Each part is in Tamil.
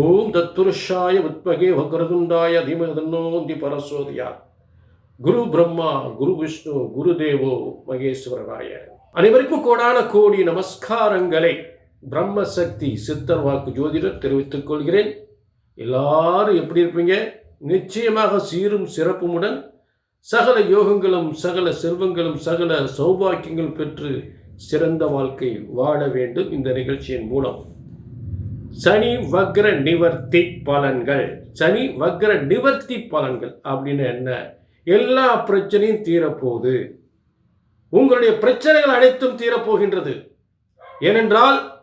ஓம் தத்துருஷாய உத்மகே வக்ரதுண்டாய தீமதன்னோந்தி பரசோதியா குரு பிரம்மா குரு விஷ்ணு குரு தேவோ மகேஸ்வரராய அனைவருக்கும் கோடான கோடி நமஸ்காரங்களை பிரம்மசக்தி சித்தர் வாக்கு ஜோதிடர் தெரிவித்துக் கொள்கிறேன். எல்லாரும் எப்படி இருப்பீங்க? நிச்சயமாக சீரும் சிறப்புமுடன் சகல யோகங்களும் சகல செல்வங்களும் சகல சௌபாக்கியங்கள் பெற்று சிறந்த வாழ்க்கை வாழ வேண்டும். இந்த நிகழ்ச்சியின் மூலம் சனி வக்ர நிவர்த்தி பலன்கள். சனி வக்ர நிவர்த்தி பலன்கள் அப்படின்னு என்ன? எல்லா பிரச்சனையும் தீரப்போகுது. உங்களுடைய பிரச்சனைகள் அனைத்தும் தீரப்போகின்றது. ஏனென்றால்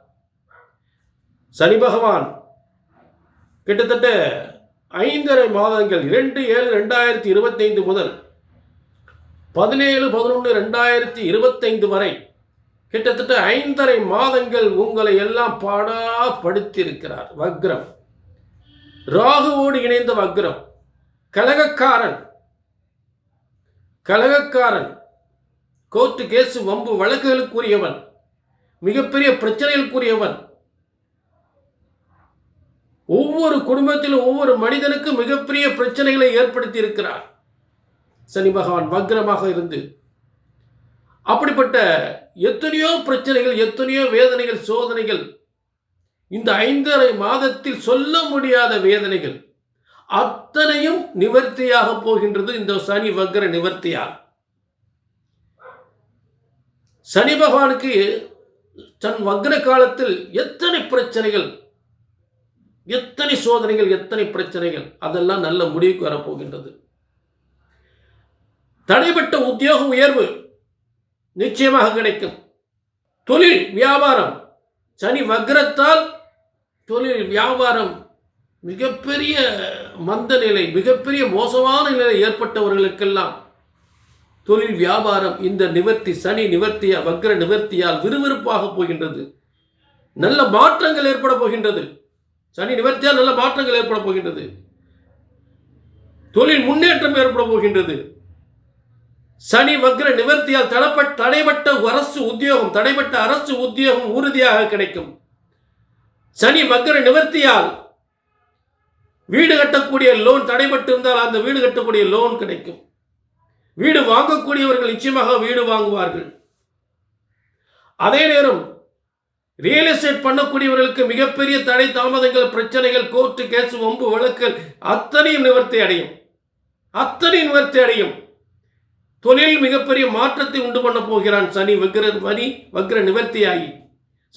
சனி பகவான் கிட்டத்தட்ட ஐந்தரை மாதங்கள் இரண்டு ஏழு ரெண்டாயிரத்தி இருபத்தைந்து முதல் பதினேழு பதினொன்று ரெண்டாயிரத்தி இருபத்தைந்து வரை கிட்டத்தட்ட ஐந்தரை மாதங்கள் உங்களை எல்லாம் பாடா படுத்தியிருக்கிறார். வக்ரம். ராகுவோடு இணைந்த வக்ரம். கலகக்காரன். கலகக்காரன். கோர்ட்டு கேசு வம்பு வழக்குகளுக்குரியவன். மிகப்பெரிய பிரச்சனைகளுக்குரியவன். ஒவ்வொரு குடும்பத்திலும் ஒவ்வொரு மனிதனுக்கும் மிகப்பெரிய பிரச்சனைகளை ஏற்படுத்தி இருக்கிறார் சனி பகவான் வக்ரமாக இருந்து அப்படிப்பட்ட எத்தனையோ பிரச்சனைகள் எத்தனையோ வேதனைகள் சோதனைகள் இந்த ஐந்தரை மாதத்தில் சொல்ல முடியாத வேதனைகள் அத்தனையும் நிவர்த்தியாக போகின்றது இந்த சனி வக்ர நிவர்த்தியால். சனி பகவானுக்கு தன் வக்ர காலத்தில் எத்தனை பிரச்சனைகள் எத்தனை சோதனைகள் எத்தனை பிரச்சனைகள் அதெல்லாம் நல்ல முடிவுக்கு வரப்போகின்றது. தடைப்பட்ட உத்தியோக உயர்வு நிச்சயமாக கிடைக்கும். தொழில் வியாபாரம். சனி வக்ரத்தால் தொழில் வியாபாரம் மிகப்பெரிய மந்த நிலை மிகப்பெரிய மோசமான நிலை ஏற்பட்டவர்களுக்கெல்லாம் தொழில் வியாபாரம் இந்த நிவர்த்தி சனி நிவர்த்தியா வக்ர நிவர்த்தியால் விறுவிறுப்பாக போகின்றது. நல்ல மாற்றங்கள் ஏற்பட போகின்றது. சனி நிவர்த்தியால் நல்ல மாற்றங்கள் ஏற்பட போகின்றது. தொழில் முன்னேற்றம் ஏற்பட போகின்றது. சனி வக்ர நிவர்த்தியால் தடப்பட்ட தடைப்பட்ட அரசு உத்தியோகம் தடைப்பட்ட அரசு உத்தியோகம் உறுதியாக கிடைக்கும். சனி வக்ர நிவர்த்தியால் வீடு கட்டக்கூடிய லோன் தடைபட்டு இருந்தால் அந்த வீடு கட்டக்கூடிய லோன் கிடைக்கும். வீடு வாங்கக்கூடியவர்கள் நிச்சயமாக வீடு வாங்குவார்கள். அதே நேரம் ரியல் எஸ்டேட் பண்ணக்கூடியவர்களுக்கு மிகப்பெரிய தடை தாமதங்கள் பிரச்சனைகள் கோர்ட்டு கேஸ் வம்பு வழக்குகள் அத்தனையும் நிவர்த்தி அடையும். அத்தனையும் நிவர்த்தி அடையும். தொழில் மிகப்பெரிய மாற்றத்தை உண்டு பண்ண போகிறான் சனி வக்ர மணி வக்ர நிவர்த்தியாகி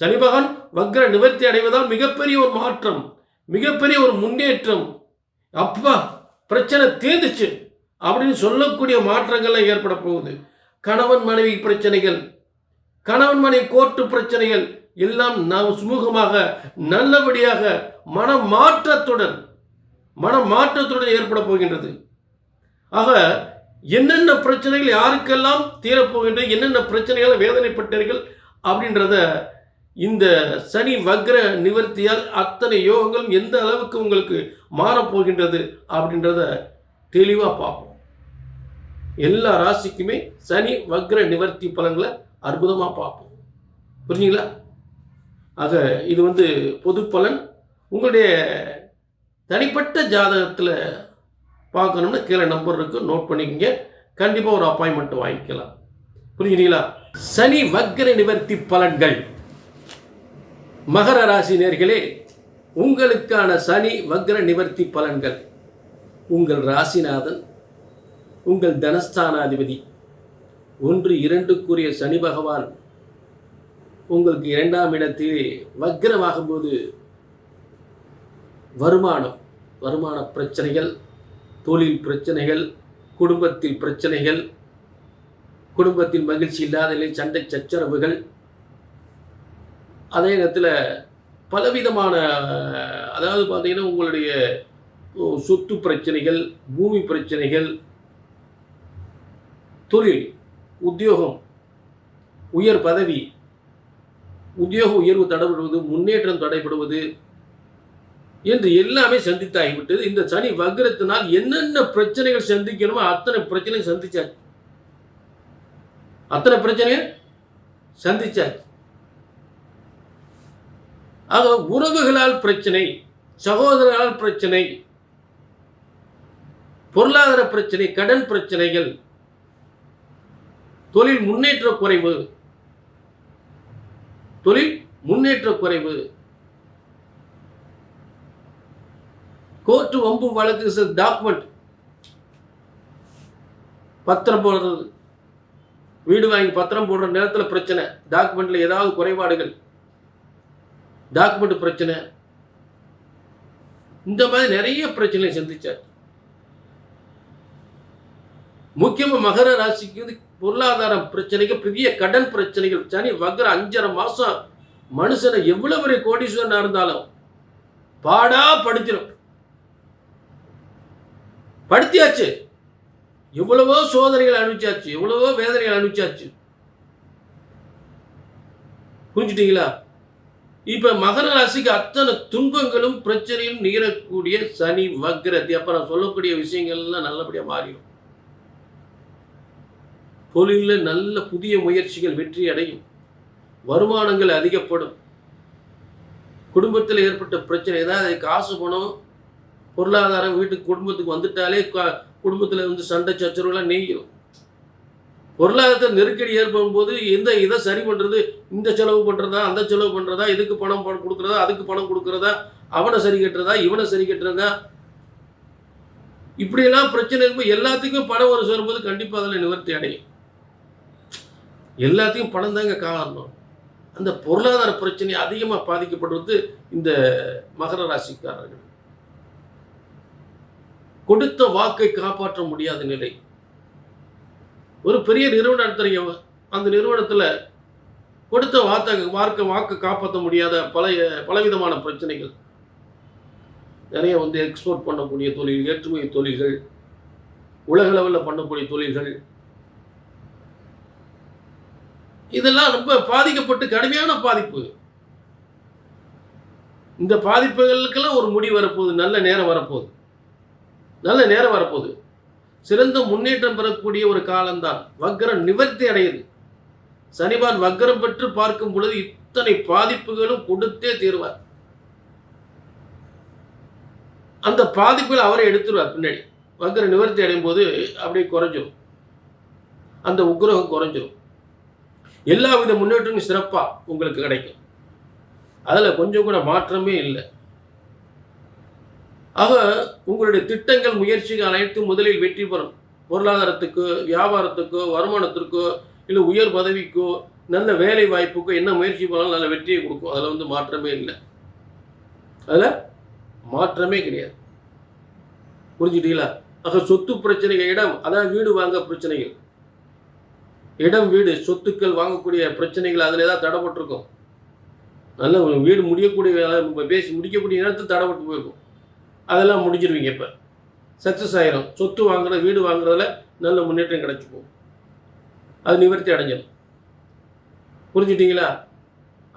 சனி பகவான் வக்ர நிவர்த்தி அடைவதால் மிகப்பெரிய ஒரு மாற்றம் மிகப்பெரிய ஒரு முன்னேற்றம். அப்பா பிரச்சனை தீர்ந்துச்சு அப்படின்னு சொல்லக்கூடிய மாற்றங்கள்லாம் ஏற்பட போகுது. கணவன் மனைவி பிரச்சனைகள் கணவன் மனைவி கோர்ட்டு பிரச்சனைகள் எல்லாம் நாம் சுமூகமாக நல்லபடியாக மன மாற்றத்துடன் மன மாற்றத்துடன் ஏற்பட போகின்றது. ஆக என்னென்ன பிரச்சனைகள் யாருக்கெல்லாம் தீரப்போகின்றது என்னென்ன பிரச்சனைகளை வேதனைப்பட்டீர்கள் அப்படின்றத இந்த சனி வக்ர நிவர்த்தியால் அத்தனை யோகங்களும் எந்த அளவுக்கு உங்களுக்கு மாறப்போகின்றது அப்படின்றத தெளிவாக பார்ப்போம். எல்லா ராசிக்குமே சனி வக்ர நிவர்த்தி பலன்களை அற்புதமாக பார்ப்போம். புரிஞ்சுங்களா? ஆக இது வந்து பொது பலன். உங்களுடைய தனிப்பட்ட ஜாதகத்தில் பார்க்கணும்னா கீழே நம்பர் இருக்குது நோட் பண்ணிக்கங்க. கண்டிப்பாக ஒரு அப்பாயின்மெண்ட் வாங்கிக்கலாம். புரிஞ்சுங்களா சனி வக்ர நிவர்த்தி பலன்கள். மகர ராசி நேர்களே உங்களுக்கான சனி வக்ர நிவர்த்தி பலன்கள். உங்கள் ராசிநாதன் உங்கள் தனஸ்தானாதிபதி. ஒன்று இரண்டுக்குரிய சனி பகவான் உங்களுக்கு இரண்டாம் இடத்தில் வக்ரமாகும்போது வருமானம் வருமான பிரச்சனைகள் தொழில் பிரச்சனைகள் குடும்பத்தில் பிரச்சனைகள் குடும்பத்தில் மகிழ்ச்சி இல்லாத நிலை சண்டை சச்சரவுகள். அதே நேரத்தில் பலவிதமான அதாவது பார்த்தீங்கன்னா உங்களுடைய சொத்து பிரச்சனைகள் பூமி பிரச்சனைகள் தொழில் உத்தியோகம் உயர் பதவி உத்தியோக உயர்வு தடைபடுவது முன்னேற்றம் தடைபடுவது என்று எல்லாமே சந்தித்தாகிவிட்டது. இந்த சனி வக்ரத்தினால் என்னென்ன பிரச்சனைகள் சந்திக்கணுமோ அத்தனை பிரச்சனையும் சந்திச்சாச்சு அத்தனை பிரச்சனையும் சந்திச்சாச்சு ஆக உறவுகளால் பிரச்சனை சகோதரர்களால் பிரச்சனை பொருளாதார பிரச்சனை கடன் பிரச்சனைகள் தொழில் முன்னேற்ற குறைவு தொழில் முன்னேற்ற குறைவு கோர்ட்டு வம்பு வழக்கு டாக்குமெண்ட் பத்திரம் போடுறது. வீடு வாங்கி பத்திரம் போடுற நேரத்தில் பிரச்சனை. டாக்குமெண்ட்டில் ஏதாவது குறைபாடுகள். டாக்குமெண்ட் பிரச்சனை. இந்த மாதிரி நிறைய பிரச்சனையை சந்தித்தார் முக்கியமாக மகர ராசிக்கு வந்து பொருளாதார பிரச்சனைக்கு பெரிய கடன் பிரச்சனைகள். சனி வகர அஞ்சரை மாதம் மனுஷனை எவ்வளோ பெரிய கோடீஸ்வரனாக இருந்தாலும் பாடாக படுத்திடும் படுத்தியாச்சு. எவ்வளவோ சோதனைகள் அனுப்பிச்சாச்சு எவ்வளவோ வேதனைகள் அனுப்பிச்சாச்சு. புரிஞ்சுட்டீங்களா? இப்ப மகர ராசிக்கு அத்தனை துன்பங்களும் பிரச்சனையும் நிகழக்கூடிய சனி வக்ரதி. அப்ப நான் சொல்லக்கூடிய விஷயங்கள்லாம் நல்லபடியா மாறிடும். தொழிலில் நல்ல புதிய முயற்சிகள் வெற்றி அடையும். வருமானங்கள் அதிகப்படும். குடும்பத்தில் ஏற்பட்ட பிரச்சனை ஏதாவது காசு பணம் பொருளாதாரம் வீட்டுக்கு குடும்பத்துக்கு வந்துட்டாலே குடும்பத்தில் வந்து சண்டை சச்சரவுலாம் நீங்கிடும் பொருளாதாரத்தில் நெருக்கடி ஏற்படும் போது எந்த இதை சரி பண்ணுறது இந்த செலவு பண்ணுறதா அந்த செலவு பண்ணுறதா இதுக்கு பணம் பணம் கொடுக்குறதா அதுக்கு பணம் கொடுக்குறதா அவனை சரி கட்டுறதா இவனை சரி கட்டுறதா? இப்படியெல்லாம் பிரச்சனை இருக்கும்போது எல்லாத்துக்கும் பணம் ஒரு சொல்லும்போது கண்டிப்பாக அதில் நிவர்த்தி அடையும். எல்லாத்தையும் பணம் தாங்க காரணம். அந்த பொருளாதார பிரச்சனை அதிகமாக பாதிக்கப்படுவது இந்த மகர ராசிக்காரர்கள். கொடுத்த வாக்கை காப்பாற்ற முடியாத நிலை. ஒரு பெரிய நிறுவனம் எடுத்துறீங்க அந்த நிறுவனத்தில் கொடுத்த வார்த்தை வார்க்க வாக்கை காப்பாற்ற முடியாத பல பலவிதமான பிரச்சனைகள். நிறைய வந்து எக்ஸ்போர்ட் பண்ணக்கூடிய தொழில் ஏற்றுமதி தொழில்கள் உலக லெவலில் பண்ணக்கூடிய தொழில்கள். இதெல்லாம் ரொம்ப பாதிக்கப்பட்டு கடுமையான பாதிப்பு. இந்த பாதிப்புகளுக்கெல்லாம் ஒரு முடி வரப்போகுது நல்ல நேரம் வரப்போகுது. நல்ல நேரம் வரப்போகுது. சிறந்த முன்னேற்றம் பெறக்கூடிய ஒரு காலம்தான். வக்கரம் நிவர்த்தி அடையுது. சனிபான் வக்கரம் பெற்று பார்க்கும் பொழுது இத்தனை பாதிப்புகளும் கொடுத்தே தீர்வார். அந்த பாதிப்பில் அவரை எடுத்துருவார் பின்னாடி. வக்கர நிவர்த்தி அடையும் போது அப்படியே குறைஞ்சிரும். அந்த உக்ரகம் குறைஞ்சிரும். எல்லா வித முன்னேற்றமும் சிறப்பாக உங்களுக்கு கிடைக்கும். அதில் கொஞ்சம் கூட மாற்றமே இல்லை. ஆக உங்களுடைய திட்டங்கள் முயற்சிகள் அனைத்தும் முதலில் வெற்றி பெறும். பொருளாதாரத்துக்கோ வியாபாரத்துக்கோ வருமானத்திற்கோ இல்லை உயர் பதவிக்கோ நல்ல வேலை வாய்ப்புக்கோ என்ன முயற்சி பண்ணாலும் நல்ல வெற்றியை கொடுக்கும். அதில் வந்து மாற்றமே இல்லை. அதில் மாற்றமே கிடையாது. புரிஞ்சுட்டீங்களா? ஆக சொத்து பிரச்சனைகள் இடம் அதான் வீடு வாங்க பிரச்சனைகள். இடம் வீடு சொத்துக்கள் வாங்கக்கூடிய பிரச்சனைகள் அதில் ஏதாவது தடைப்பட்டிருக்கும். நல்ல வீடு முடியக்கூடிய பேசி முடிக்கக்கூடிய நேரத்தில் தடைப்பட்டு போயிருக்கும். அதெல்லாம் முடிஞ்சிருவீங்க இப்போ. சக்ஸஸ் ஆயிரும். சொத்து வாங்குற வீடு வாங்குறதுல நல்ல முன்னேற்றம் கிடைச்சி போகும் அது நிவர்த்தி அடைஞ்சிடும் புரிஞ்சுட்டீங்களா?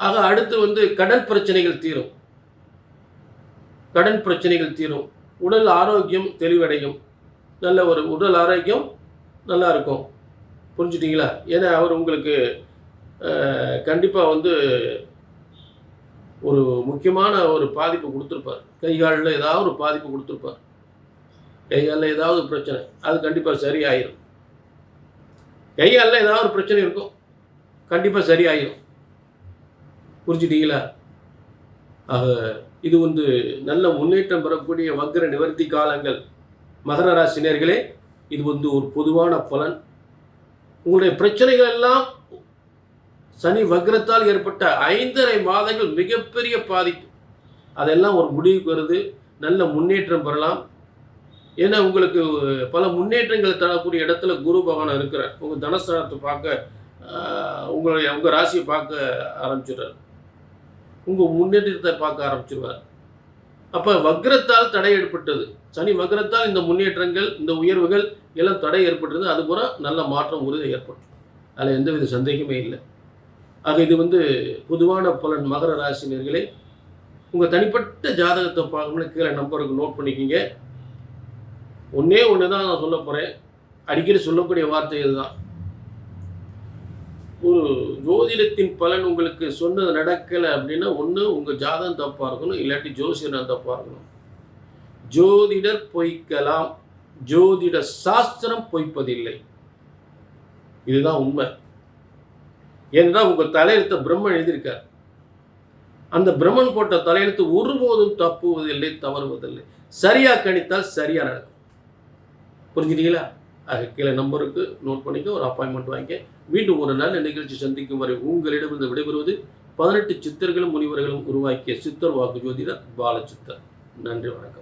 ஆக அடுத்து வந்து கடன் பிரச்சனைகள் தீரும். கடன் பிரச்சனைகள் தீரும். உடல் ஆரோக்கியம் தெளிவடையும். நல்ல ஒரு உடல் ஆரோக்கியம் நல்லா இருக்கும். புரிஞ்சுட்டிங்களா? ஏன்னா அவர் உங்களுக்கு கண்டிப்பாக வந்து ஒரு முக்கியமான ஒரு பாதிப்பு கொடுத்துருப்பார். கைகாலில் ஏதாவது ஒரு பாதிப்பு கொடுத்துருப்பார். கைகாலில் ஏதாவது பிரச்சனை அது கண்டிப்பாக சரியாயிரும். கைகாலில் ஏதாவது ஒரு பிரச்சனை இருக்கும் கண்டிப்பாக சரியாயிரும். புரிஞ்சுட்டீங்களா? ஆக இது வந்து நல்ல முன்னேற்றம் பெறக்கூடிய வக்ர நிவர்த்தி காலங்கள். மகர ராசினியர்களே இது வந்து ஒரு பொதுவான பலன். உங்களுடைய பிரச்சனைகள் எல்லாம் சனி வக்ரத்தால் ஏற்பட்ட ஐந்தரை மாதங்கள் மிகப்பெரிய பாதிப்பு. அதெல்லாம் ஒரு முடிவுக்கு வருது. நல்ல முன்னேற்றம் பெறலாம். ஏன்னா உங்களுக்கு பல முன்னேற்றங்கள் தரக்கூடிய இடத்துல குரு பகவான் இருக்கிறார். உங்கள் தனஸ்தானத்தை பார்க்க உங்களுடைய உங்கள் ராசியை பார்க்க ஆரம்பிச்சிடுறார். உங்கள் முன்னேற்றத்தை பார்க்க ஆரம்பிச்சிடுவார் அப்போ வக்ரத்தால் தடை ஏற்பட்டது. சனி வக்ரத்தால் இந்த முன்னேற்றங்கள் இந்த உயர்வுகள் எல்லாம் தடை ஏற்பட்டது அதுபோல் நல்ல மாற்றம் உறுதி ஏற்பட்டு அதில் எந்தவித சந்தேகமே இல்லை. ஆக இது வந்து பொதுவான பலன் மகர ராசினியர்களே உங்கள் தனிப்பட்ட ஜாதகத்தை பார்க்கணும்னு கீழே நம்பருக்கு நோட் பண்ணிக்கிங்க. ஒன்றே ஒன்று தான் நான் சொல்ல போகிறேன் அடிக்கடி சொல்லக்கூடிய வார்த்தை இதுதான் ஒரு ஜோதிடத்தின் பலன் உங்களுக்கு சொன்னது நடக்கலை அப்படின்னா ஒன்று உங்கள் ஜாதகம் தப்பாக இருக்கணும். இல்லாட்டி ஜோசியம் தப்பாக இருக்கணும். ஜோதிடர் பொய்க்கலாம். ஜோதிட சாஸ்திரம் பொய்ப்பதில்லை. இதுதான் உண்மை. ஏன்னா உங்கள் தலையெழுத்தை பிரம்மன் எழுதியிருக்கார். அந்த பிரம்மன் போட்ட தலையெழுத்து ஒருபோதும் தப்புவதில்லை தவறுவதில்லை. சரியாக கணித்தால் சரியாக நடக்கும். புரிஞ்சுட்டீங்களா ஆக கீழே நம்பருக்கு நோட் பண்ணிக்க ஒரு அப்பாயின்மெண்ட் வாங்கிக்க. மீண்டும் ஒரு நல்ல நிகழ்ச்சி சந்திக்கும் வரை உங்களிடமிருந்து விடைபெறுவது பதினெட்டு சித்தர்களும் முனிவர்களும் உருவாக்கிய சித்தர் வாக்கு ஜோதிடர் பாலச்சித்தர் நன்றி வணக்கம்.